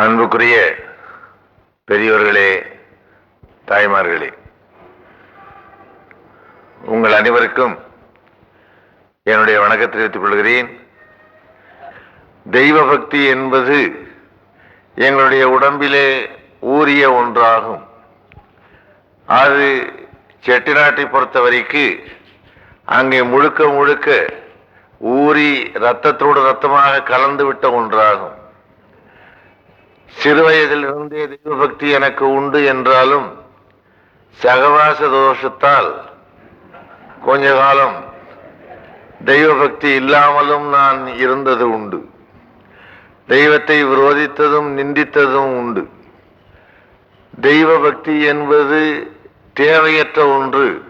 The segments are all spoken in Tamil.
அன்புக்குரிய பெரியோர்களே தாய்மார்களே உங்கள் அனைவருக்கும் என்னுடைய வணக்கத்தை தெரிவித்துக் கொள்கிறேன். தெய்வ பக்தி என்பது எங்களுடைய உடம்பிலே ஊறிய ஒன்றாகும். அது செட்டிநாட்டை பொறுத்தவரைக்கு அங்கே முழுக்க முழுக்க ஊறி ரத்தத்தோடு ரத்தமாக கலந்து விட்ட ஒன்றாகும். சிறு வயதிலிருந்தே தெய்வ பக்தி எனக்கு உண்டு என்றாலும் சகவாச தோஷத்தால் கொஞ்ச காலம் தெய்வ பக்தி இல்லாமலும் நான் இருந்தது உண்டு. தெய்வத்தை விரோதித்ததும் நிந்தித்ததும் உண்டு. தெய்வ பக்தி என்பது தேவையற்ற ஒன்று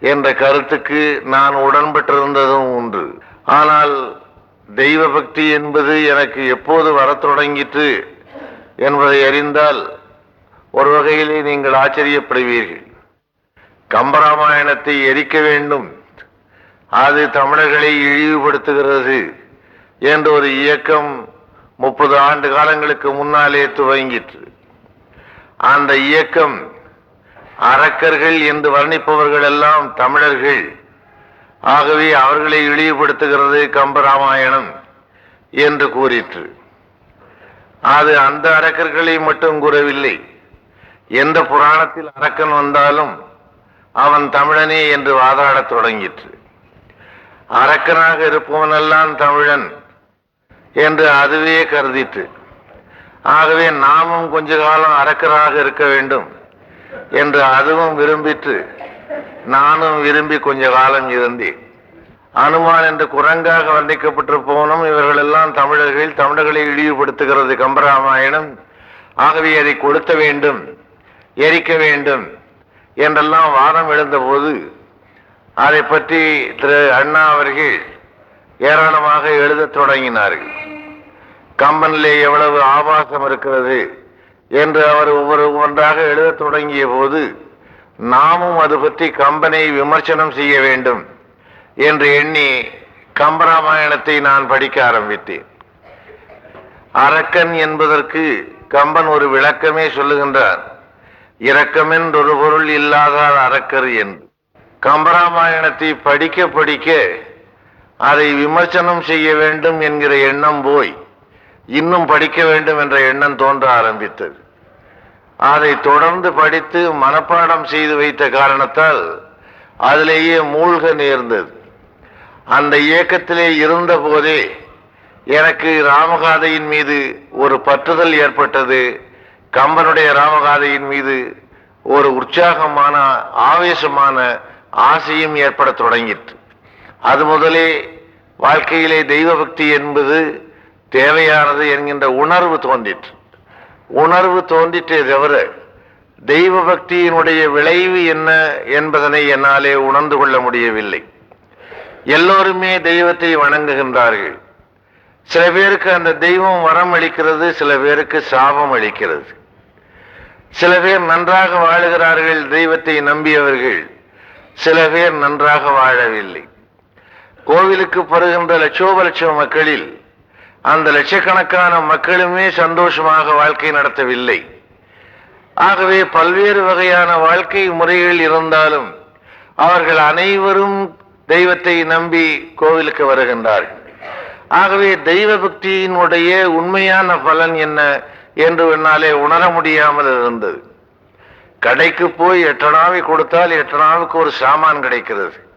என்ற கருத்துக்கு நான் உடன்பட்டிருந்ததும் உண்டு. ஆனால் தெய்வ பக்தி என்பது எனக்கு எப்போது வரத் தொடங்கிற்று என்பதை அறிந்தால் ஒரு வகையிலே நீங்கள் ஆச்சரியப்படுவீர்கள். கம்பராமாயணத்தை எரிக்க வேண்டும். அது தமிழர்களை இழிவுபடுத்துகிறது என்ற ஒரு இயக்கம் முப்பது ஆண்டு காலங்களுக்கு முன்னாலே துவங்கிற்று. அந்த இயக்கம் அரக்கர்கள் என்று வர்ணிப்பவர்கள் எல்லாம் தமிழர்கள். ஆகவே அவர்களை இழிவுபடுத்துகிறது கம்பராமாயணம் என்று கூறிற்று. அது அந்த அரக்கர்களை மட்டும் கூறவில்லை. எந்த புராணத்தில் அரக்கன் வந்தாலும் அவன் தமிழனே என்று வாதாடத் தொடங்கிற்று. அரக்கனாக இருப்பவனெல்லாம் தமிழன் என்று அதுவே கருதிற்று. ஆகவே நாமும் கொஞ்ச காலம் அரக்கராக இருக்க வேண்டும் என்று அதுவும் விரும்பிற்று. நானும் விரும்பி கொஞ்ச காலம் இருந்தேன். அனுமான் என்று குரங்காக வர்ணிக்கப்பட்டு போனும் இவர்கள் எல்லாம் தமிழர்கள் தமிழர்களை இழிவுபடுத்துகிறது கம்பராமாயணம். ஆகவே அதை கொளுத்த வேண்டும் எரிக்க வேண்டும் என்றெல்லாம் வாதம் எழுந்தபோது அதை பற்றி திரு அண்ணா அவர்கள் ஏராளமாக எழுதத் தொடங்கினார்கள். கம்பனிலே எவ்வளவு ஆபாசம் இருக்கிறது என்று அவர் ஒவ்வொரு ஒன்றாக எழுதத் தொடங்கிய போது நாமும் அது பற்றி கம்பனை விமர்சனம் செய்ய வேண்டும். என்று எண்ணி கம்பராமாயணத்தை நான் படிக்க ஆரம்பித்தேன். அரக்கன் என்பதற்கு கம்பன் ஒரு விளக்கமே சொல்லுகின்றார். இரக்கமென்றொரு பொருள் இல்லாதார் அரக்கர் என்று. கம்பராமாயணத்தை படிக்க படிக்க அதை விமர்சனம் செய்ய வேண்டும் என்கிற எண்ணம் போய் இன்னும் படிக்க வேண்டும் என்ற எண்ணம் தோன்ற ஆரம்பித்தது. அதை தொடர்ந்து படித்து மனப்பாடம் செய்து வைத்த காரணத்தால் அதிலேயே மூழ்க நேர்ந்தது. அந்த இயக்கத்திலே இருந்த போதே எனக்கு ராமகாதையின் மீது ஒரு பற்றுதல் ஏற்பட்டது. கம்பனுடைய ராமகாதையின் மீது ஒரு உற்சாகமான ஆவேசமான ஆசையும் ஏற்பட தொடங்கிற்று. அது முதலே வாழ்க்கையிலே தெய்வ பக்தி என்பது தேவையானது என்கின்ற உணர்வு தோன்றிற்று. உணர்வு தோன்றிட்டே தவிர தெய்வ பக்தியினுடைய விளைவு என்ன என்பதனை என்னாலே உணர்ந்து கொள்ள முடியவில்லை. எல்லோருமே தெய்வத்தை வணங்குகின்றார்கள். சில பேருக்கு அந்த தெய்வம் வரம் அளிக்கிறது சில பேருக்கு சாபம் அளிக்கிறது. சில பேர் நன்றாக வாழுகிறார்கள் தெய்வத்தை நம்பியவர்கள். சில பேர் நன்றாக வாழவில்லை. கோவிலுக்கு பருகின்ற லட்சோப லட்சம் மக்களில் அந்த லட்சக்கணக்கான மக்களுமே சந்தோஷமாக வாழ்க்கை நடத்தவில்லை. ஆகவே பல்வேறு வகையான வாழ்க்கை முறைகள் இருந்தாலும் அவர்கள் அனைவரும் தெய்வத்தை நம்பி கோவிலுக்கு வருகின்றார்கள். ஆகவே தெய்வ பக்தியினுடைய உண்மையான பலன் என்ன என்று என்னாலே உணர முடியாமல் இருந்தது. கடைக்கு போய் எட்டனாவை கொடுத்தால் எட்டனாவுக்கு ஒரு சாமான் கிடைக்கிறது?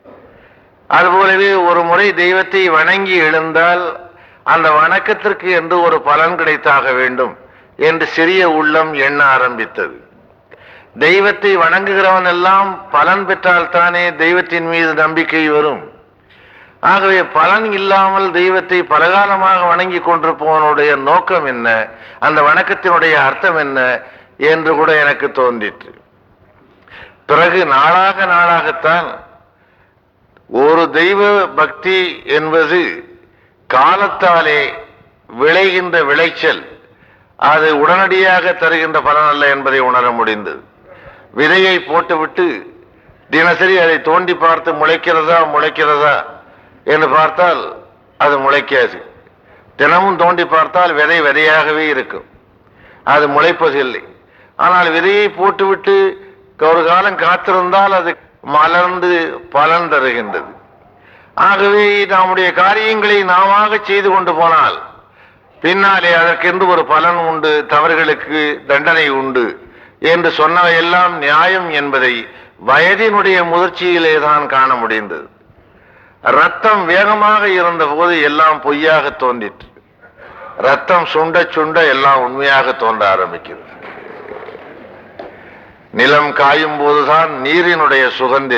அதுபோலவே ஒரு முறை தெய்வத்தை வணங்கி எழுந்தால் அந்த வணக்கத்திற்கு என்று ஒரு பலன் கிடைத்தாக வேண்டும் என்று சிறிய உள்ளம் எண்ண ஆரம்பித்தது. தெய்வத்தை வணங்குகிறவன் எல்லாம் பலன் பெற்றால்தானே தெய்வத்தின் மீது நம்பிக்கை வரும். ஆகவே பலன் இல்லாமல் தெய்வத்தை பலகாலமாக வணங்கி கொண்டிருப்பவனுடைய நோக்கம் என்ன? அந்த வணக்கத்தினுடைய அர்த்தம் என்ன? என்று கூட எனக்கு தோன்றிற்று. பிறகு நாளாக நாளாகத்தான் ஒரு தெய்வ பக்தி என்பது காலத்தாலே விளைகின்ற விளைச்சல் அது உடனடியாக தருகின்ற பலன் அல்ல என்பதை உணர முடிந்தது. விதையை போட்டுவிட்டு தினசரி அதை தோண்டி பார்த்து முளைக்கிறதா முளைக்கிறதா என்று பார்த்தால் அது முளைக்காது. தினமும் தோண்டி பார்த்தால் விதை விதையாகவே இருக்கும். அது முளைப்பதில்லை ஆனால் விதையை போட்டுவிட்டு ஒரு காலம் காத்திருந்தால் அது மலர்ந்து பலன் தருகின்றது. ஆகவே நம்முடைய காரியங்களை நாம செய்து கொண்டு போனால் பின்னாலே அதற்கென்று ஒரு பலன் உண்டு தவறுகளுக்கு தண்டனை உண்டு. என்று சொன்னவையெல்லாம் நியாயம் என்பதை வயதினுடைய முதிர்ச்சியிலே தான் காண முடிந்தது. ரத்தம் வேகமாக இருந்த போது எல்லாம் பொய்யாக தோன்றிற்று. ரத்தம் சுண்ட சுண்ட எல்லாம் உண்மையாக தோன்ற ஆரம்பிக்கிறது. நிலம் காயும் போதுதான் நீரினுடைய சுகம்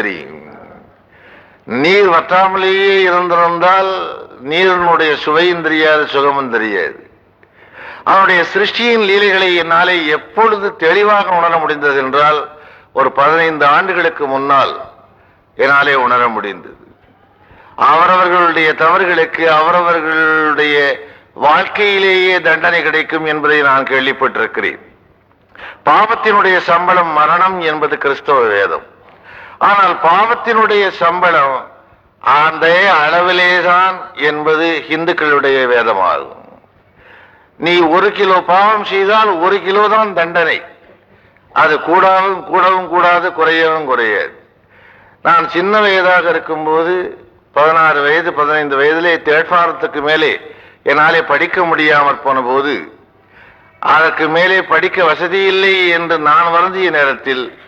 நீர் வற்றாமலேயே இருந்திருந்தால் நீரினுடைய சுவையும் தெரியாது சுகமும் தெரியாது. அவனுடைய சிருஷ்டியின் லீலைகளை என்னாலே எப்பொழுது தெளிவாக உணர முடிந்தது என்றால் ஒரு பதினைந்து ஆண்டுகளுக்கு முன்னால் என்னாலே உணர முடிந்தது. அவரவர்களுடைய தவறுகளுக்கு அவரவர்களுடைய வாழ்க்கையிலேயே தண்டனை கிடைக்கும் என்பதை நான் கேள்விப்பட்டிருக்கிறேன். பாவத்தினுடைய சம்பளம் மரணம் என்பது கிறிஸ்தவ வேதம். ஆனால் பாவத்தினுடைய சம்பளம் அந்த அளவிலேதான் என்பது இந்துக்களுடைய வேதமாகும். நீ ஒரு கிலோ பாவம் செய்தால் ஒரு கிலோ தான் தண்டனை. அது கூடாவும் கூடவும் கூடாது குறையவும் குறையாது. நான் சின்ன வயதாக இருக்கும்போது பதினாறு வயது பதினைந்து வயதிலே தேட்பாரத்துக்கு மேலே என்னாலே படிக்க முடியாமற் போன போது அதற்கு மேலே படிக்க வசதி இல்லை என்று நான் வருந்திய நேரத்தில்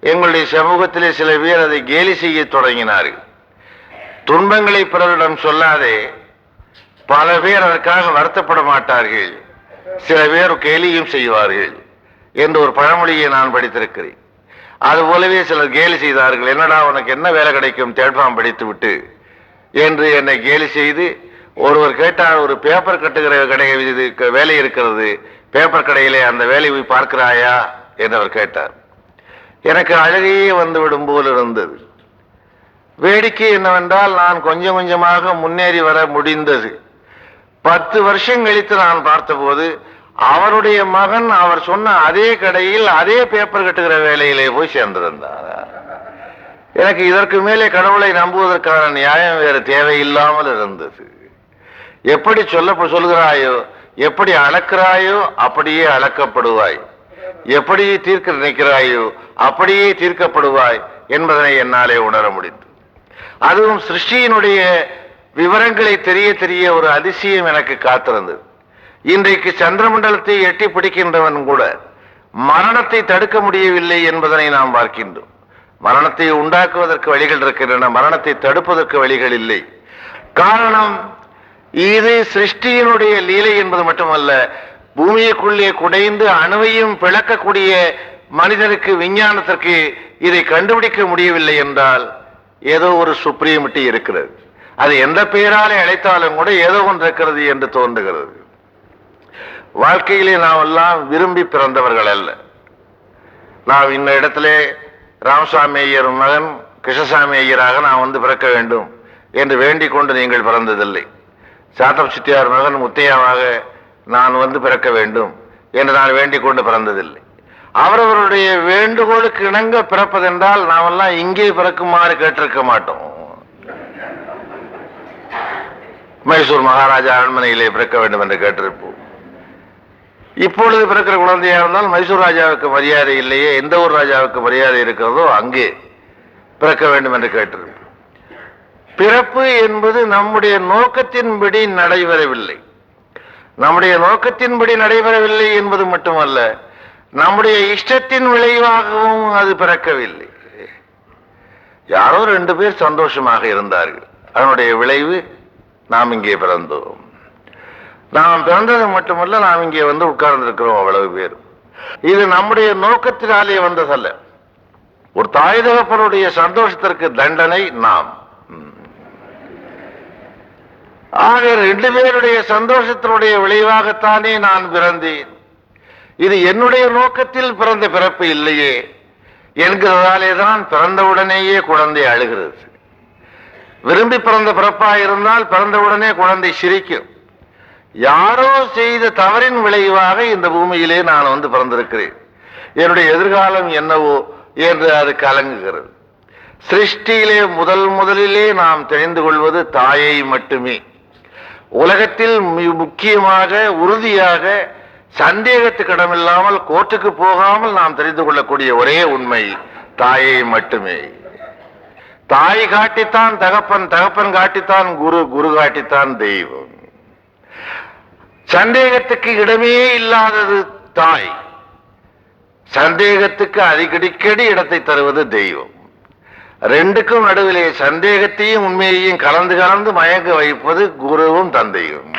எங்களுடைய சமூகத்திலே சில பேர் அதை கேலி செய்ய தொடங்கினார்கள். துன்பங்களை பிறரிடம் சொல்லாதே பல பேர் அதற்காக வருத்தப்பட மாட்டார்கள். சில பேர் கேலியும் செய்வார்கள் என்று ஒரு பழமொழியை நான் படித்திருக்கிறேன். அது போலவே சிலர் கேலி செய்தார்கள். என்னடா உனக்கு என்ன வேலை கிடைக்கும்? தேட்பாம் படித்து விட்டு என்று என்னை கேலி செய்து ஒருவர் கேட்டார் ஒரு பேப்பர் கட்டுகிற கடை இது வேலை இருக்கிறது. பேப்பர் கடையிலே அந்த வேலையை போய் பார்க்கிறாயா? என்று அவர் கேட்டார். எனக்கு அழகையே வந்து விடும் போல் இருந்தது. வேடிக்கை என்னவென்றால் நான் கொஞ்சம் கொஞ்சமாக முன்னேறி வர முடிந்தது. பத்து வருஷம் கழித்து நான் பார்த்தபோது அவருடைய மகன் அவர் சொன்ன அதே கடையில் அதே பேப்பர் கட்டுகிற வேலையிலே போய் சேர்ந்திருந்தார். எனக்கு இதற்கு மேலே கடவுளை நம்புவதற்கான நியாயம் வேறு தேவையில்லாமல் இருந்தது. எப்படி சொல்ல சொல்கிறாயோ எப்படி அளக்கிறாயோ அப்படியே அளக்கப்படுவாய். எப்படி தீர்க்க நினைக்கிறாயோ அப்படியே தீர்க்கப்படுவாய் என்பதனை என்னாலே உணர முடிந்தது. அதுவும் சிருஷ்டியினுடைய விவரங்களை தெரிய தெரிய ஒரு அதிசயம் எனக்கு காத்திருந்தது. இன்றைக்கு சந்திரமண்டலத்தை எட்டி பிடிக்கின்றவன் கூட மரணத்தை தடுக்க முடியவில்லை என்பதனை நாம் பார்க்கின்றோம். மரணத்தை உண்டாக்குவதற்கு வழிகள் இருக்கின்றன மரணத்தை தடுப்பதற்கு வழிகள் இல்லை. காரணம் இது சிருஷ்டியினுடைய லீலை என்பது மட்டுமல்ல பூமியைக்குள்ளே குடைந்து அணுவையும் பிளக்கக்கூடிய மனிதனுக்கு விஞ்ஞானத்திற்கு இதை கண்டுபிடிக்க முடியவில்லை என்றால் ஏதோ ஒரு சுப்ரீமிட்டி இருக்கிறது. அது எந்த பெயராலே அழைத்தாலும் கூட ஏதோ ஒன்று இருக்கிறது என்று தோன்றுகிறது. வாழ்க்கையிலே நாம் எல்லாம் விரும்பி பிறந்தவர்கள் அல்ல. நாம் இந்த இடத்திலே ராமசாமி ஐயர் மகன் கிருஷ்ணசாமி ஐயராக நான் வந்து பிறக்க வேண்டும் என்று வேண்டிக் கொண்டு நீங்கள் பிறந்ததில்லை. சாத்தம் சித்தியார் மகன் முத்தையாவாக நான் வந்து பிறக்க வேண்டும் என்று நான் வேண்டிக் கொண்டு பிறந்ததில்லை. அவரவருடைய வேண்டுகோளுக்கு இணங்க பிறப்பதென்றால் நாமெல்லாம் இங்கே பிறக்குமாறு கேட்டிருக்க மாட்டோம். மைசூர் மகாராஜா அரண்மனையிலே பிறக்க வேண்டும் என்று கேட்டிருப்போம். இப்பொழுது பிறக்கிற குழந்தையாக இருந்தால் மைசூர் ராஜாவுக்கு மரியாதை இல்லையே எந்த ஒரு ராஜாவுக்கு மரியாதை இருக்கிறதோ அங்கே பிறக்க வேண்டும் என்று கேட்டிருப்போம். பிறப்பு என்பது நம்முடைய நோக்கத்தின்படி நடைபெறவில்லை. நம்முடைய நோக்கத்தின்படி நடைபெறவில்லை என்பது மட்டுமல்ல நம்முடைய இஷ்டத்தின் விளைவாகவும் அது பிறக்கவில்லை. யாரோ ரெண்டு பேர் சந்தோஷமாக இருந்தார்கள். அதனுடைய விளைவு நாம் இங்கே பிறந்தோம். நாம் பிறந்தது மட்டுமல்ல நாம் இங்கே வந்து உட்கார்ந்திருக்கிறோம் அவ்வளவு பேர். இது நம்முடைய நோக்கத்தினாலே வந்ததல்ல. ஒரு தாய் தகப்பனுடைய சந்தோஷத்திற்கு தண்டனை நாம். ஆக ரெண்டு பேருடைய சந்தோஷத்தினுடைய விளைவாகத்தானே நான் பிறந்தேன். இது என்னுடைய நோக்கத்தில் பிறந்த பிறப்பு இல்லையே என்கிறதாலே தான் பிறந்தவுடனேயே குழந்தை அழுகிறது. விரும்பி பிறந்த பிறப்பா இருந்தால் பிறந்தவுடனே குழந்தை சிரிக்கும். யாரோ செய்த தவறின் விளைவாக இந்த பூமியிலே நான் வந்து பிறந்திருக்கிறேன். என்னுடைய எதிர்காலம் என்னவோ என்று அது கலங்குகிறது. சிருஷ்டியிலே முதல் முதலிலே நாம் தெரிந்து கொள்வது தாயை மட்டுமே. உலகத்தில் முக்கியமாக உறுதியாக சந்தேகத்துக்கு இடமில்லாமல் கோர்ட்டுக்கு போகாமல் நாம் தெரிந்து கொள்ளக்கூடிய ஒரே உண்மை தாயை மட்டுமே. தாய் காட்டித்தான் தகப்பன் தகப்பன் காட்டித்தான் குரு குரு காட்டித்தான் தெய்வம். சந்தேகத்துக்கு இடமே இல்லாதது தாய். சந்தேகத்துக்கு அடிக்கடிக்கடி இடத்தை தருவது தெய்வம். ரெண்டுக்கும் நடுவிலே சந்தேகத்தையும் உண்மையையும் கலந்து கலந்து மயங்க வைப்பது குருவும் தந்தையும்.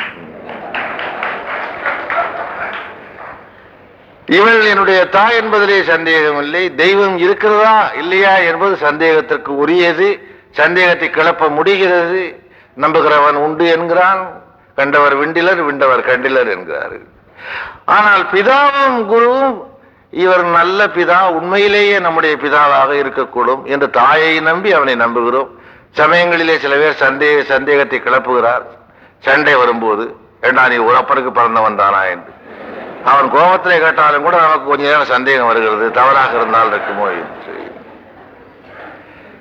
இவள் என்னுடைய தாய் என்பதிலே சந்தேகம் இல்லை தெய்வம் இருக்கிறதா இல்லையா என்பது சந்தேகத்திற்கு உரியது. சந்தேகத்தை கிளப்ப முடிகிறது. நம்புகிறவன் உண்டு என்கிறான். கண்டவர் விண்டிலர் விண்டவர் கண்டிலர் என்கிறார் ஆனால் பிதாவும் குருவும் இவர் நல்ல பிதா உண்மையிலேயே நம்முடைய பிதாவாக இருக்கக்கூடும் என்று தாயை நம்பி அவனை நம்புகிறோம். சமயங்களிலே சில பேர் சந்தேக சந்தேகத்தை கிளப்புகிறார். சண்டை வரும்போது ஏண்டா நீ உறப்பருக்கு பிறந்தவன் தானா? என்று. அவன் கோபத்திலே கேட்டாலும் கூட நமக்கு கொஞ்ச நேரம் சந்தேகம் வருகிறது. தவறாக இருந்தால் இருக்குமோ என்று.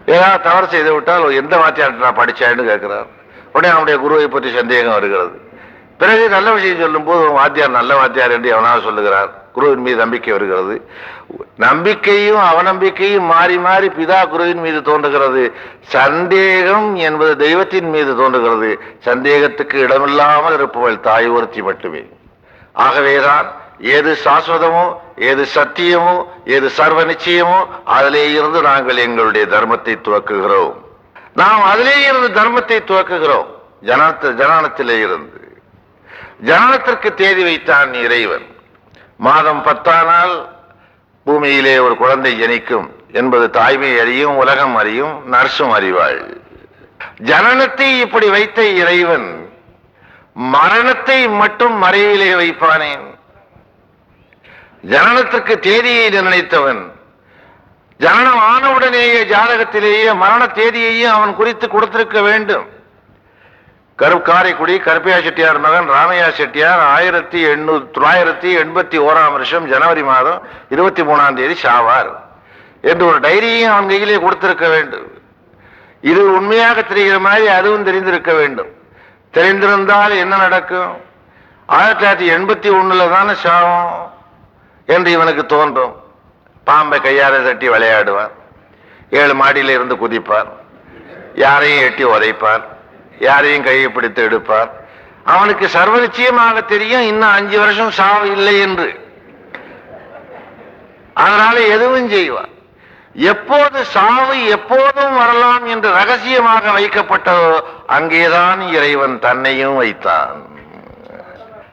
ஏதாவது தவறு செய்து விட்டால் எந்த வாத்தியார்ட்ட நான் படித்தேன்னு கேட்கிறார். உடனே அவனுடைய குருவை பற்றி சந்தேகம் வருகிறது. பிறகு நல்ல விஷயம் சொல்லும்போது வாத்தியார் நல்ல வாத்தியார் என்று அவனாக சொல்லுகிறார். குருவின் மீது நம்பிக்கை வருகிறது. நம்பிக்கையும் அவநம்பிக்கையும் மாறி மாறி பிதா குருவின் மீது தோன்றுகிறது. சந்தேகம் என்பது தெய்வத்தின் மீது தோன்றுகிறது. சந்தேகத்துக்கு இடமில்லாமல் இருப்பவள் தாய் ஒருத்தி மட்டுமே. ஆகவேதான் ஏது சாஸ்வதமோ ஏது சத்தியமோ ஏது சர்வ நிச்சயமோ அதிலே இருந்து நாங்கள் எங்களுடைய தர்மத்தை துவக்குகிறோம். நாம் அதிலே இருந்து தர்மத்தை துவக்குகிறோம். ஜனத்த ஜனானத்திலே இருந்து. ஜனனத்திற்கு தேதி வைத்தான் இறைவன். மாதம் பத்தானால் பூமியிலே ஒரு குழந்தை ஜனிக்கும். என்பது தாய்மை அறியும் உலகம் அறியும் நர்சும் அறிவாள். ஜனனத்தை இப்படி வைத்த இறைவன் மரணத்தை மட்டும் மறைவிலே வைப்பானேன் ஜனனத்துக்கு தேதியை நிர்ணயித்தவன். ஜனனம் ஆனவுடனேயே ஜாதகத்திலேயே மரண தேதியையும் அவன் குறித்து கொடுத்திருக்க வேண்டும். கருப் காரைக்குடி கருப்பையா செட்டியார் மகன் ராமையா செட்டியார் ஆயிரத்தி எண்ணூத்தி தொள்ளாயிரத்தி எண்பத்தி ஓராம் வருஷம் ஜனவரி மாதம் இருபத்தி மூணாம் தேதி சாவார் என்று ஒரு டைரியையும் அவன் கையிலே கொடுத்திருக்க வேண்டும். இது உண்மையாக தெரிகிற மாதிரி அதுவும் தெரிந்திருக்க வேண்டும். தெரிந்திருந்தால் என்ன நடக்கும்? ஆயிரத்தி தொள்ளாயிரத்தி எண்பத்தி ஒண்ணுல தானே சாவம் என்று இவனுக்கு தோன்றும். பாம்பை கையால தட்டி விளையாடுவார். ஏழு மாடியில் இருந்து குதிப்பார். யாரையும் எட்டி உதைப்பார். யாரையும் கையை பிடித்து எடுப்பார். அவனுக்கு சர்வநிச்சயமாக தெரியும் இன்னும் அஞ்சு வருஷம் சாவு இல்லை என்று. அதனால எதுவும் செய்வார். எப்போது சாவு எப்போதும் வரலாம் என்று ரகசியமாக வைக்கப்பட்டதோ அங்கேதான் இறைவன் தன்னையும் வைத்தான்.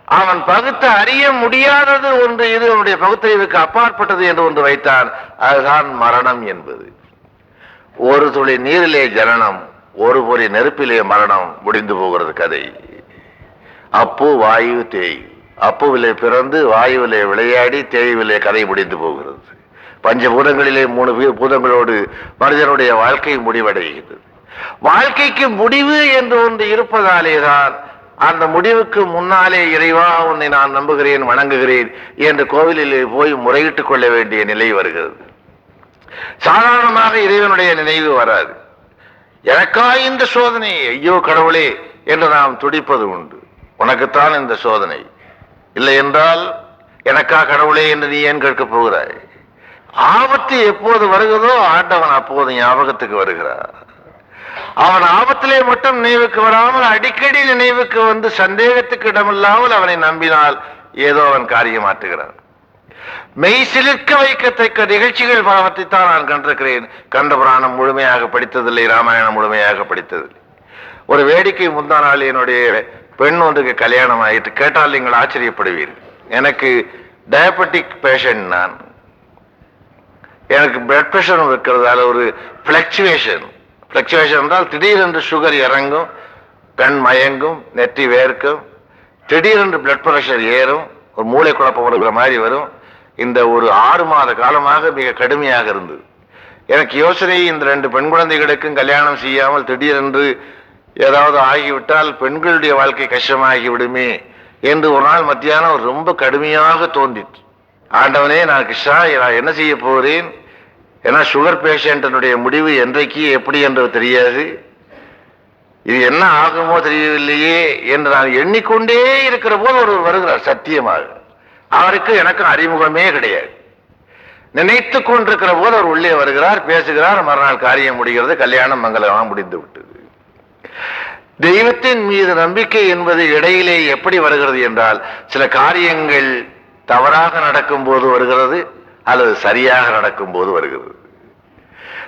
அவன் பகுத்து அறிய முடியாதது ஒன்று இது அவனுடைய பகுத்தறிவுக்கு அப்பாற்பட்டது என்று ஒன்று வைத்தான். அதுதான் மரணம் என்பது. ஒரு துளி நீரிலே ஜனனம் ஒரு பொறி நெருப்பிலே மரணம் முடிந்து போகிறது கதை. அப்பு வாயு தேய் அப்புவிலே பிறந்து வாயுவிலே விளையாடி தேய்விலே கதை முடிந்து போகிறது. பஞ்சபூதங்களிலே மூணு பூதங்களோடு மனிதனுடைய வாழ்க்கை முடிவடைகிறது. வாழ்க்கைக்கு முடிவு என்று ஒன்று இருப்பதாலே தான் அந்த முடிவுக்கு முன்னாலே இறைவா உன்னை நான் நம்புகிறேன் வணங்குகிறேன் என்று கோவிலிலே போய் முறையிட்டுக் கொள்ள வேண்டிய நிலை வருகிறது. சாதாரணமாக இறைவனுடைய நினைவு வராது. எனக்கா இந்த சோதனை? ஐயோ கடவுளே என்று நாம் துடிப்பது உண்டு. உனக்குத்தான் இந்த சோதனை. இல்லை என்றால் எனக்கா கடவுளே என்று நீ ஏன் கேட்கப் போகிறாய்? ஆபத்து எப்போது வருகிறதோ ஆண்டவன் அப்போது ஞாபகத்துக்கு வருகிறார். அவன் ஆபத்திலே மட்டும் நினைவுக்கு வராமல் அடிக்கடி நினைவுக்கு வந்து சந்தேகத்துக்கு இடமில்லாமல் அவனை நம்பினால் ஏதோ அவன் காரியமாற்றுகிறான். மெய் சிலிர்க்க வைக்கத்தக்க நிகழ்ச்சிகள் பலவற்றை தான் நான் கண்டிருக்கிறேன். கண்ட புராணம் முழுமையாக படித்ததில்லை ராமாயணம் முழுமையாக படித்ததில்லை. ஒரு வேடிக்கை முந்தா நாள் என்னுடைய பெண் ஒன்றுக்கு கல்யாணம் ஆயிட்டு கேட்டால் நீங்கள் ஆச்சரியப்படுவீர்கள். எனக்கு டயபெட்டிக் பேஷண்ட் நான். எனக்கு பிளட் ப்ரெஷர் இருக்கிறதால ஒரு ஃப்ளக்சுவேஷன் ஃப்ளக்சுவேஷன் என்றால் திடீரென்று சுகர் இறங்கும் கண் மயங்கும் நெற்றி வேர்க்கும். திடீரென்று பிளட் ப்ரெஷர் ஏறும் ஒரு மூளை குழப்பம் வருகிற மாதிரி வரும். இந்த ஒரு ஆறு மாத காலமாக மிக கடுமையாக இருந்தது. எனக்கு யோசனை இந்த ரெண்டு பெண் குழந்தைகளுக்கும் கல்யாணம் செய்யாமல் திடீரென்று ஏதாவது ஆகிவிட்டால் பெண்களுடைய வாழ்க்கை கஷ்டமாகி விடுமே என்று ஒரு நாள் மத்தியானம் ரொம்ப கடுமையாக தோன்றிற்று. ஆண்டவனே நான் கிருஷ்ணா நான் என்ன செய்ய போகிறேன் ஏன்னா சுகர் பேஷண்ட்டினுடைய முடிவு என்றைக்கு எப்படி என்று தெரியாது. இது என்ன ஆகுமோ தெரியவில்லையே என்று நான் எண்ணிக்கொண்டே இருக்கிற போது ஒருவர் வருகிறார் சத்தியமாக. அவருக்கு எனக்கு அறிமுகமே கிடையாது. நினைத்து கொண்டிருக்கிற போது அவர் உள்ளே வருகிறார் பேசுகிறார் மறுநாள் காரியம் முடிகிறது கல்யாணம் மங்களமாக முடிந்து விட்டது தெய்வத்தின் மீது நம்பிக்கை என்பது இடையிலே எப்படி வருகிறது என்றால் சில காரியங்கள் தவறாக நடக்கும் போது வருகிறது அல்லது சரியாக நடக்கும் போது வருகிறது.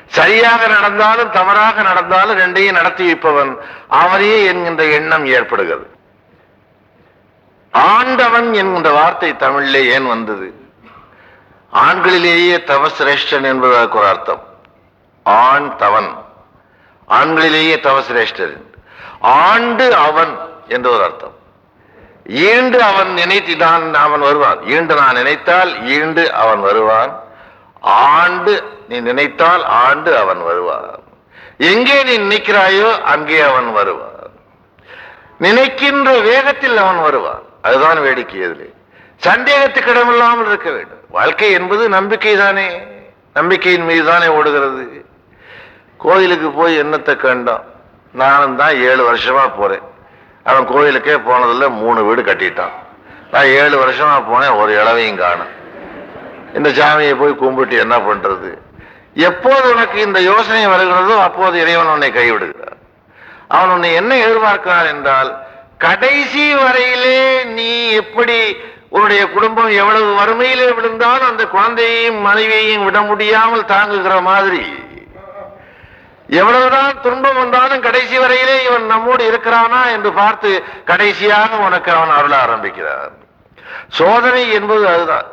சரியாக நடந்தாலும் தவறாக நடந்தாலும் ரெண்டையும் நடத்தி வைப்பவன் அவனே என்கின்ற எண்ணம் ஏற்படுகிறது. ஆண்டவன் என்கின்ற வார்த்தை தமிழிலே ஏன் வந்தது? ஆண்களிலேயே தவசிரேஷ்டன் என்பதற்கு ஒரு அர்த்தம். ஆண் தவன். ஆண்களிலேயே தவசிரேஷ்டன் ஆண்டு அவன் என்ற ஒரு அர்த்தம். ஈண்டு அவன் நினைத்துதான் அவன் வருவான். ஈண்டு நான் நினைத்தால் ஈண்டு அவன் வருவான். ஆண்டு நீ நினைத்தால் ஆண்டு அவன் வருவான். எங்கே நீ நினைக்கிறாயோ அங்கே அவன் வருவான். நினைக்கின்ற வேகத்தில் அவன் வருவான். அதுதான் வேடிக்கை எதிலே சந்தேகத்துக்கு இடமில்லாமல் இருக்க வேண்டும். வாழ்க்கை என்பது நம்பிக்கை தானே. நம்பிக்கையின் மீது தானே ஓடுகிறது. கோயிலுக்கு போய் என்னத்தை கண்டோம்? நானும் தான் ஏழு வருஷமா போறேன். அவன் கோயிலுக்கே போனதில் மூணு வீடு கட்டிட்டான். நான் ஏழு வருஷமாக போனேன் ஒரு இளவையும் காணும். இந்த சாமியை போய் கும்பிட்டு என்ன பண்ணுறது எப்போது உனக்கு இந்த யோசனை வருகிறதோ அப்போது இறைவன் உன்னை கைவிடுகிறார். அவன் உன்னை என்ன எதிர்பார்க்கிறான் என்றால் கடைசி வரையிலே நீ எப்படி உன்னுடைய குடும்பம் எவ்வளவு வறுமையிலே விழுந்தாலும் அந்த குழந்தையையும் மனைவியையும் விட முடியாமல் தாங்குகிற மாதிரி எவ்வளவுதான் துன்பம் வந்தாலும் கடைசி வரையிலே இவன் நம்மோடு இருக்கிறானா என்று பார்த்து கடைசியாக உனக்கு அவன் அருள ஆரம்பிக்கிறான். சோதனை என்பது அதுதான்.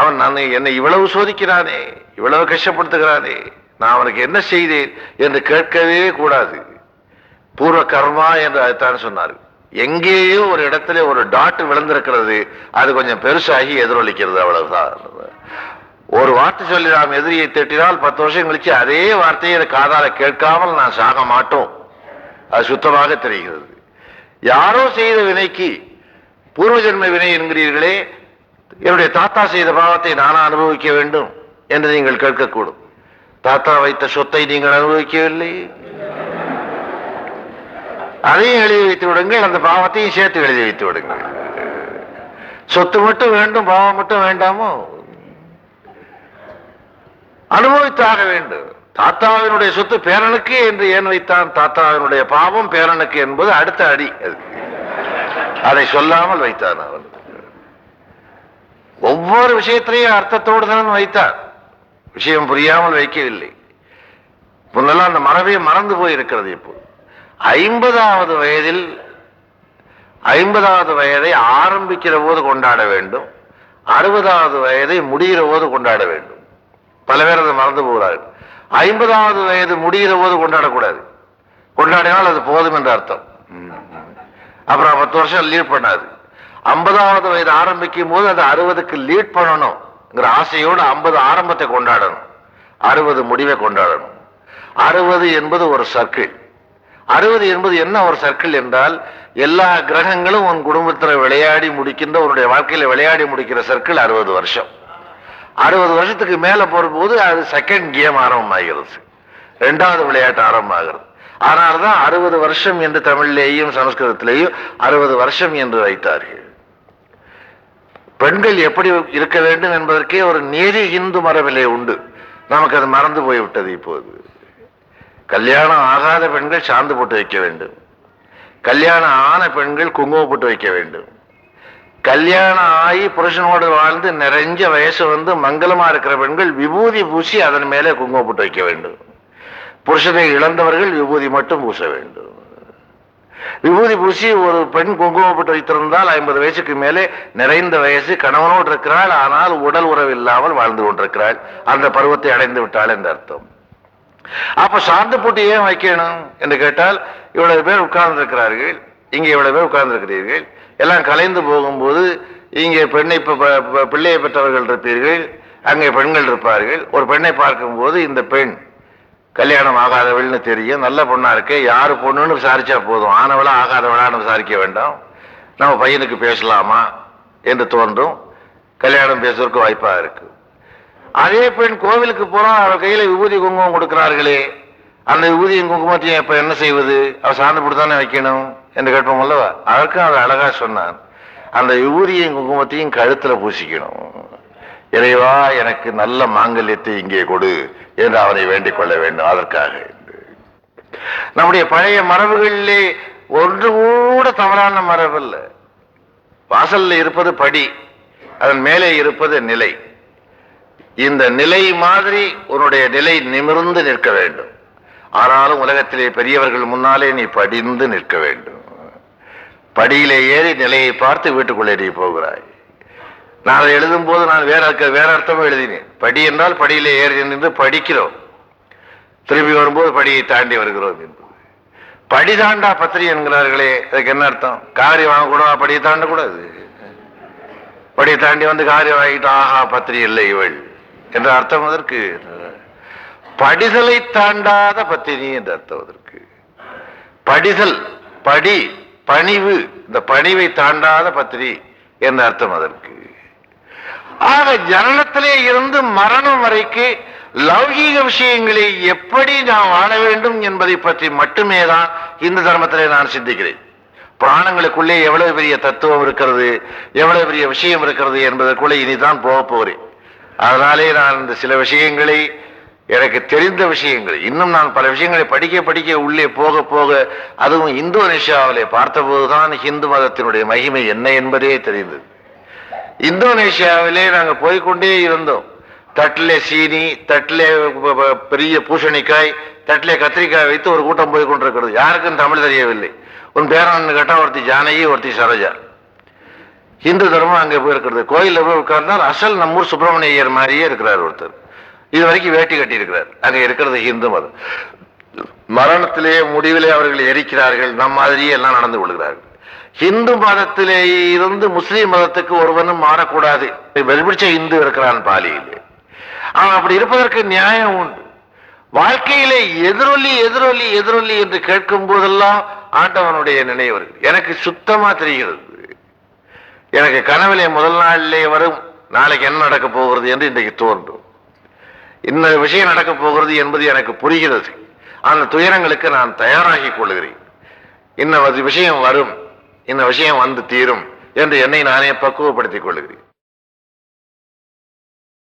அவன் நான் என்னை இவ்வளவு சோதிக்கிறானே இவ்வளவு கஷ்டப்படுத்துகிறானே நான் அவனுக்கு என்ன செய்தேன் என்று கேட்கவே கூடாது. பூர்வ கர்மா என்று அதைத்தான் சொன்னார் எங்கேயோ ஒரு இடத்துல ஒரு டாட் விழுந்திருக்கிறது அது கொஞ்சம் பெருசாகி எதிரொலிக்கிறது அவ்வளவுதான். ஒரு வார்த்தை சொல்லி நாம் எதிரியை திட்டினால் பத்து வருஷம் கழிச்சு அதே வார்த்தையை காதால கேட்காமல் நான் சாக மாட்டோம். அது சுத்தமாக தெரிகிறது. யாரோ செய்த வினைக்கு பூர்வ ஜென்ம வினை என்கிறீர்களே என்னுடைய தாத்தா செய்த பாவத்தை நானா அனுபவிக்க வேண்டும் என்று நீங்கள் கேட்கக்கூடும். தாத்தா வைத்த சொத்தை நீங்கள் அனுபவிக்கவில்லை. அதையும் எழுதி வைத்து விடுங்கள் அந்த பாவத்தையும் சேர்த்து எழுதி வைத்து விடுங்கள். சொத்து மட்டும் வேண்டும் பாவம் மட்டும் வேண்டாமோ? அனுபவித்தாக வேண்டும். தாத்தாவினுடைய சொத்து பேரனுக்கு என்று ஏன் வைத்தான்? தாத்தாவினுடைய பாவம் பேரனுக்கு என்பது அடுத்த அடி அது. அதை சொல்லாமல் வைத்தான் அவன். ஒவ்வொரு விஷயத்திலையும் அர்த்தத்தோடு தான் வைத்தான். விஷயம் புரியாமல் வைக்கவில்லை. முன்னெல்லாம் அந்த மரபே மறந்து போயிருக்கிறது இப்போ. ஐம்பதாவது வயதில் ஐம்பதாவது வயதை ஆரம்பிக்கிற போது கொண்டாட வேண்டும். அறுபதாவது வயதை முடிகிற போது கொண்டாட வேண்டும். பல பேர் அதை மறந்து போகிறார்கள். ஐம்பதாவது வயது முடிகிற போது கொண்டாடக்கூடாது. கொண்டாடினால் அது போதும் என்ற அர்த்தம். அப்புறம் பத்து வருஷம் லீட் பண்ணாது. ஐம்பதாவது வயது ஆரம்பிக்கும் போது அது அறுபதுக்கு லீட் பண்ணணும்ங்கிற ஆசையோடு ஐம்பது ஆரம்பத்தை கொண்டாடணும். அறுபது முடிவை கொண்டாடணும். அறுபது என்பது ஒரு சர்க்கிள் அறுபது என்பது என்ன ஒரு சர்க்கிள் என்றால் எல்லா கிரகங்களும் உன் குடும்பத்தில் விளையாடி முடிக்கின்ற உன்னுடைய வாழ்க்கையில் விளையாடி முடிக்கிற சர்க்கிள் அறுபது வருஷம். அறுபது வருஷத்துக்கு மேலே போகும்போது அது செகண்ட் கேம் ஆரம்பமாகிறது. ரெண்டாவது விளையாட்டு ஆரம்பமாகிறது. அதனால்தான் அறுபது வருஷம் என்று தமிழ்லேயும் சமஸ்கிருதத்திலேயும் அறுபது வருஷம் என்று வைத்தார்கள். பெண்கள் எப்படி இருக்க வேண்டும் என்பதற்கே ஒரு நேரி இந்து மரபிலே உண்டு. நமக்கு அது மறந்து போய்விட்டது இப்போது. கல்யாணம் ஆகாத பெண்கள் சாந்து போட்டு வைக்க வேண்டும். கல்யாணம் ஆன பெண்கள் குங்குமம் போட்டு வைக்க வேண்டும். கல்யாணம் ஆகி புருஷனோடு வாழ்ந்து நிறைஞ்ச வயசு வந்து மங்களமா இருக்கிற பெண்கள் விபூதி பூசி அதன் மேலே குங்குமம் போட்டு வைக்க வேண்டும். புருஷனை இழந்தவர்கள் விபூதி மட்டும் பூச வேண்டும். விபூதி பூசி ஒரு பெண் குங்குமம் போட்டு வைத்திருந்தால் ஐம்பது வயசுக்கு மேலே நிறைந்த வயசு கணவனோடு இருக்கிறாள் ஆனால் உடல் உறவு இல்லாமல் வாழ்ந்து கொண்டிருக்கிறாள். அந்த பருவத்தை அடைந்து விட்டாள் என்று அர்த்தம். அப்ப சார்ந்த போட்டு ஏன் வைக்கணும்? என்று கேட்டால் இவ்வளவு பேர் உட்கார்ந்து இருக்கிறார்கள் இங்கே இவ்வளவு பேர் உட்கார்ந்து இருக்கிறீர்கள் எல்லாம் கலைந்து போகும்போது இங்கே பெண்ணை ப- ப- பிள்ளையை பெற்றவர்கள் இருப்பீர்கள். அங்கே பெண்கள் இருப்பார்கள். ஒரு பெண்ணை பார்க்கும்போது இந்த பெண் கல்யாணம் ஆகாதவள்னு தெரியும். நல்ல பொண்ணாக இருக்கு. யார் பொண்ணுன்னு விசாரிச்சா போதும். ஆனவளா ஆகாதவளான்னு விசாரிக்க வேண்டாம். நம்ம பையனுக்கு பேசலாமா என்று தோன்றும். கல்யாணம் பேசுவதற்கு வாய்ப்பாக இருக்கு. அதே பெண் கோவிலுக்கு போனால் அவள் கையில் விபூதி குங்குமம் கொடுக்கிறார்களே. அந்த விபூதியும் குங்குமத்தையும் இப்ப என்ன செய்வது? அவர் சார்ந்து தானே வைக்கணும் என்று கேட்போம் அல்லவா? அதற்கும் அவர் அழகா சொன்னான் அந்த விபூதியும் குங்குமத்தையும் கழுத்துல பூசிக்கணும். இறைவா எனக்கு நல்ல மாங்கல்யத்தை இங்கே கொடு என்று அவரை வேண்டிக் கொள்ள வேண்டும். அதற்காக. நம்முடைய பழைய மரபுகளிலே ஒன்று கூட தவறான மரபு இல்லை வாசல்ல இருப்பது படி அதன் மேலே இருப்பது நிலை. இந்த நிலை மாதிரி உன்னுடைய நிலை நிமிர்ந்து நிற்க வேண்டும். ஆனாலும் உலகத்திலே பெரியவர்கள் முன்னாலே நீ படிந்து நிற்க வேண்டும். படியிலே ஏறி நிலையை பார்த்து வீட்டுக்குள்ளே நீ போகிறாய். நான் அதை எழுதும் போது நான் வேற வேற அர்த்தமும் எழுதினேன். படி என்றால் படியிலே ஏறி நின்று படிக்கிறோம். திரும்பி வரும்போது படியை தாண்டி வருகிறோம் என்பது படி தாண்டா பத்திரி என்கிறார்களே அதுக்கு என்ன அர்த்தம்? காரி வாங்கக்கூடாது? படியை தாண்டக்கூடாது. படியை தாண்டி வந்து காரி வாங்கிட்டு ஆஹா பத்திரி இல்லை இவள். என்ற அர்த்தம் அதற்கு. படிதலை தாண்டாத பத்தினி என்று அர்த்தம் அதற்கு. படிதல் படி பணிவு இந்த பணிவை தாண்டாத பத்திரி என்று அர்த்தம் அதற்கு. ஆக ஜனனத்திலே இருந்து மரணம் வரைக்கு லௌகீக விஷயங்களை எப்படி நாம் வாழ வேண்டும் என்பதை பற்றி மட்டுமே தான் இந்து தர்மத்திலே நான் சிந்திக்கிறேன். பிராணங்களுக்குள்ளே எவ்வளவு பெரிய தத்துவம் இருக்கிறது எவ்வளவு பெரிய விஷயம் இருக்கிறது என்பதற்குள்ளே இனிதான் போக போகிறேன். அதனாலே நான் இந்த சில விஷயங்களை எனக்கு தெரிந்த விஷயங்கள். இன்னும் நான் பல விஷயங்களை படிக்க படிக்க உள்ளே போக போக அதுவும் இந்தோனேஷியாவிலே பார்த்தபோதுதான் ஹிந்து மதத்தினுடைய மகிமை என்ன என்பதே தெரிந்தது. இந்தோனேஷியாவிலே நாங்கள் போய்க்கொண்டே இருந்தோம். தட்டிலே சீனி தட்டிலே பெரிய பூசணிக்காய் தட்டிலே கத்திரிக்காய் வைத்து ஒரு கூட்டம் போய் கொண்டிருக்கிறது யாருக்கும் தமிழ் தெரியவில்லை. உன் பேரன் கேட்டால் ஒருத்தி ஜானகி ஒருத்தி சரோஜா. இந்து தர்மம் அங்கே போயிருக்கிறது. கோயிலில் போய் உட்கார்ந்தால் அசல் நம்மூர் சுப்பிரமணியர் மாதிரியே இருக்கிறார் ஒருத்தர். இது வரைக்கும் வேட்டி கட்டியிருக்கிறார். அங்க இருக்கிறது இந்து மதம். மரணத்திலே முடிவிலே அவர்கள் எரிக்கிறார்கள். நம் மாதிரியே எல்லாம் நடந்து கொள்கிறார்கள். இந்து மதத்திலே இருந்து முஸ்லீம் மதத்துக்கு ஒருவனும் மாறக்கூடாது. வெறுபிடிச்ச இந்து இருக்கிறான் பாலியிலே. அவன் அப்படி இருப்பதற்கு நியாயம் உண்டு. வாழ்க்கையிலே எதிரொலி எதிரொலி எதிரொலி என்று கேட்கும் போதெல்லாம் ஆண்டவனுடைய நினைவு வருகிறது. எனக்கு சுத்தமா தெரிகிறது. எனக்கு கனவிலே முதல் நாளிலே வரும். நாளைக்கு என்ன நடக்க போகிறது என்று இன்றைக்கு தோன்றும். இந்த விஷயம் நடக்க போகிறது என்பது எனக்கு புரிகிறது. அந்த துயரங்களுக்கு நான் தயாராகி கொள்கிறேன். இன்ன விஷயம் வரும். இந்த விஷயம் வந்து தீரும் என்று என்னை நானே பக்குவப்படுத்திக் கொள்கிறேன்.